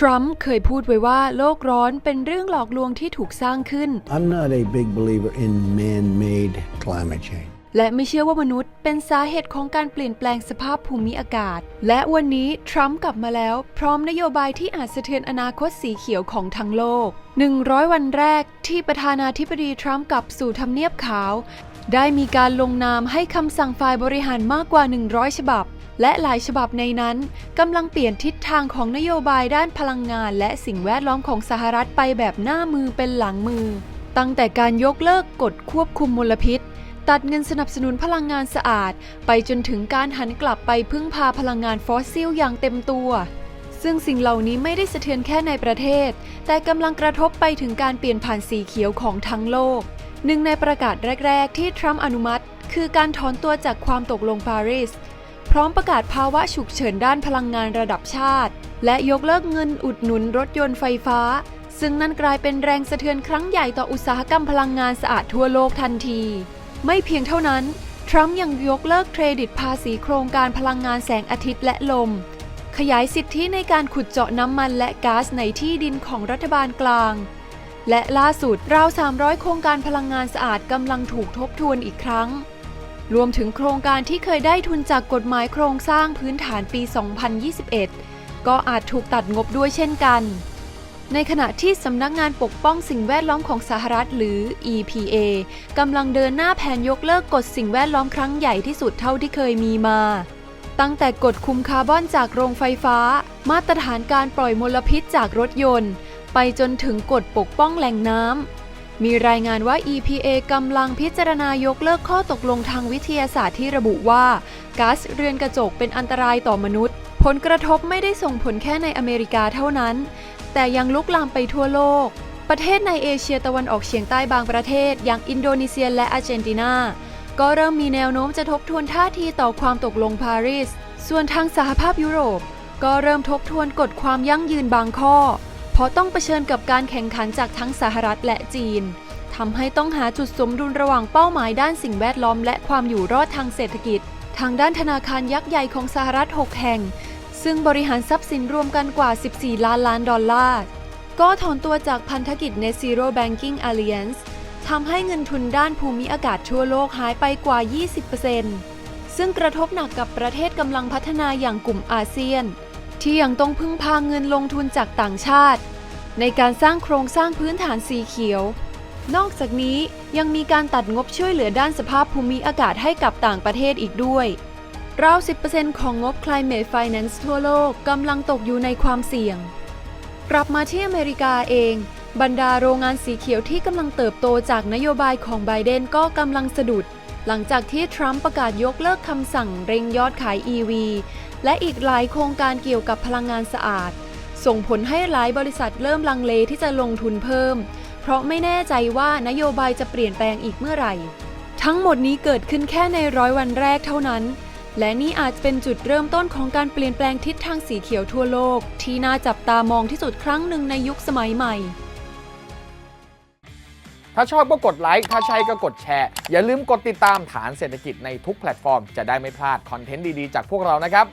ทรัมป์เคยพูดไว้ว่าโลกร้อนเป็นเรื่องหลอกลวงที่ถูกสร้างขึ้น I'm not a big believer in man made climate change. และไม่เชื่อว่ามนุษย์เป็นสาเหตุของการเปลี่ยนแปลงสภาพภูมิอากาศ และวันนี้ทรัมป์กลับมาแล้ว พร้อมนโยบายที่อาจสะเทือนอนาคตสีเขียวของทั้งโลก 100 วันแรกที่ประธานาธิบดีทรัมป์กลับสู่ทำเนียบขาว ได้มีการลงนามให้คำสั่งฝ่ายบริหารมากกว่า 100 ฉบับ และหลายฉบับในนั้นกำลังเปลี่ยนทิศทางของนโยบายด้านพลังงาน และสิ่งแวดล้อมของสหรัฐไปแบบหน้ามือเป็นหลังมือ ตั้งแต่การยกเลิกกฎควบคุมมลพิษ ตัดเงินสนับสนุนพลังงานสะอาด ไปจนถึงการหันกลับไปพึ่งพาพลังงานฟอสซิลอย่างเต็มตัว ซึ่งสิ่งเหล่านี้ไม่ได้สะเทือนแค่ในประเทศ แต่กำลังกระทบไปถึงการเปลี่ยนผ่านสีเขียวของทั้งโลกหนึ่งในประกาศแรก ๆ ที่ทรัมป์อนุมัติ คือการถอนตัวจากความตกลงปารีส ร้อมประกาศภาวะฉุกเฉินด้านพลังงานระดับชาติ และยกเลิกเงินอุดหนุนรถยนต์ไฟฟ้า ซึ่งนั่นกลายเป็นแรงสะเทือนครั้งใหญ่ต่ออุตสาหกรรมพลังงานสะอาดทั่วโลกทันที ไม่เพียงเท่านั้น ทรัมป์ยังยกเลิกเครดิตภาษีโครงการพลังงานแสงอาทิตย์และลม ขยายสิทธิในการขุดเจาะน้ำมันและก๊าซในที่ดินของรัฐบาลกลาง และล่าสุดราว 300 โครงการพลังงานสะอาดกำลังถูกทบทวนอีกครั้ง รวมถึงโครงการที่เคยได้ทุนจากกฎหมายโครงสร้างพื้นฐานปี 2021 ก็อาจถูกตัดงบด้วยเช่นกัน ในขณะที่สำนักงานปกป้องสิ่งแวดล้อมของสหรัฐหรือ EPA กำลังเดินหน้าแผนยกเลิกกฎสิ่งแวดล้อมครั้งใหญ่ที่สุดเท่าที่เคยมีมา ตั้งแต่กฎคุมคาร์บอนจากโรงไฟฟ้า มาตรฐานการปล่อยมลพิษจากรถยนต์ ไปจนถึงกฎปกป้องแหล่งน้ำ มีรายงานว่า EPA กำลังพิจารณายกเลิกข้อตกลงทางวิทยาศาสตร์ที่ระบุว่าก๊าซเรือนกระจกเป็นอันตรายต่อมนุษย์ ผลกระทบไม่ได้ส่งผลแค่ในอเมริกาเท่านั้น แต่ยังลุกลามไปทั่วโลก ประเทศในเอเชียตะวันออกเฉียงใต้บางประเทศ อย่างอินโดนีเซียและอาร์เจนตินา ก็เริ่มมีแนวโน้มจะทบทวนท่าทีต่อความตกลงปารีส ส่วนทางสหภาพยุโรป ก็เริ่มทบทวนกฎความยั่งยืนบางข้อ เพราะต้องเผชิญกับการแข่งขันจากทั้งสหรัฐและจีนทำให้ต้องหาจุดสมดุลระหว่างเป้าหมายด้านสิ่งแวดล้อมและความอยู่รอดทางเศรษฐกิจ ทางด้านธนาคารยักษ์ใหญ่ของสหรัฐ 6 แห่ง ซึ่งบริหารทรัพย์สินรวมกันกว่า 14 ล้านล้านดอลลาร์ ก็ถอนตัวจากพันธกิจ Net Zero Banking Alliance ทำให้เงินทุนด้านภูมิอากาศทั่วโลกหายไปกว่า 20%ซึ่งกระทบหนักกับประเทศกำลังพัฒนาอย่างกลุ่มอาเซียน ที่ยังต้องพึ่งพาเงินลงทุนจากต่างชาติ ในการสร้างโครงสร้างพื้นฐานสีเขียว นอกจากนี้ยังมีการตัดงบช่วยเหลือด้านสภาพภูมิอากาศให้กับต่างประเทศอีกด้วยราว 10%ของงบ Climate Finance ทั่วโลกกำลังตกอยู่ในความเสี่ยง กลับมาที่อเมริกาเอง บรรดาโรงงานสีเขียวที่กำลังเติบโตจากนโยบายของไบเดนก็กำลังสะดุด หลังจากที่ทรัมป์ประกาศยกเลิกคำสั่งเร่งยอดขาย EV และอีกหลายโครงการเกี่ยวกับพลังงานสะอาด ส่งผลให้หลายบริษัทเริ่มลังเลที่จะลงทุนเพิ่ม เพราะไม่แน่ใจว่านโยบายจะเปลี่ยนแปลงอีกเมื่อไหร่ ทั้งหมดนี้เกิดขึ้นแค่ในร้อยวันแรกเท่านั้น และนี่อาจเป็นจุดเริ่มต้นของการเปลี่ยนแปลงทิศทางสีเขียวทั่วโลก ที่น่าจับตามองที่สุดครั้งหนึ่งในยุคสมัยใหม่ถ้าชอบก็กดไลค์ ถ้าใช่ก็กดแชร์ อย่าลืมกดติดตามฐานเศรษฐกิจในทุกแพลตฟอร์ม จะได้ไม่พลาดคอนเทนต์ดี ๆ จากพวกเรานะครับ